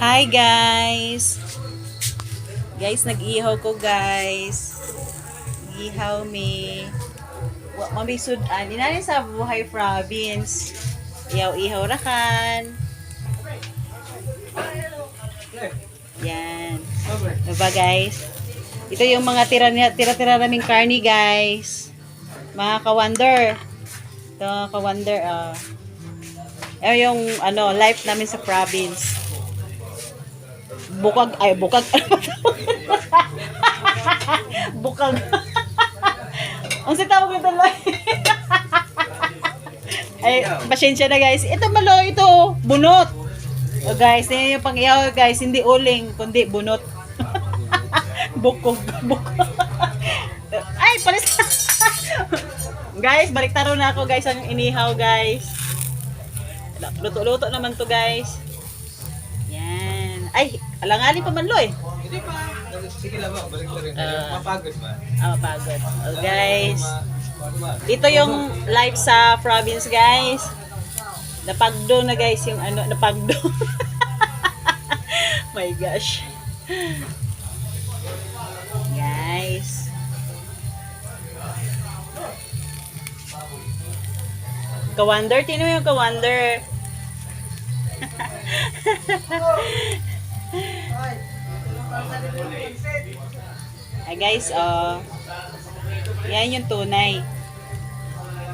Hi guys! Guys, nag-ihaw ko guys. Nag-ihaw me. Wa mabisud an inani sa buhay province. Ihaw-ihaw rakan. Yan. Diba guys? Ito yung mga tira tira-tira naming karni guys. Mga ka-wonder. Ito, ka-wonder. ah. Ayan yung ano, life namin sa province. Bukag, ay bukag. bukag. Ang si tawag ito lang. ay, pasensya na guys. Ito malo, ito, bunot. O guys, yan yung pang guys, hindi uling, kundi bunot. Bukog, bukog. ay, palis. guys, balik taro na ako guys, ang inihaw guys. Luto-luto naman to guys. Yan. Ay, alangali pa man lo eh. Hindi pa. Sige lang ba, balik na rin. Mapagod ba? Ah, mapagod. Oh, guys. Ito yung life sa province, guys. Napagdo na, guys, yung ano, napagdo. My gosh. Guys. Kawander, tino yung kawander. Ay guys, oh. Yan yung tunay.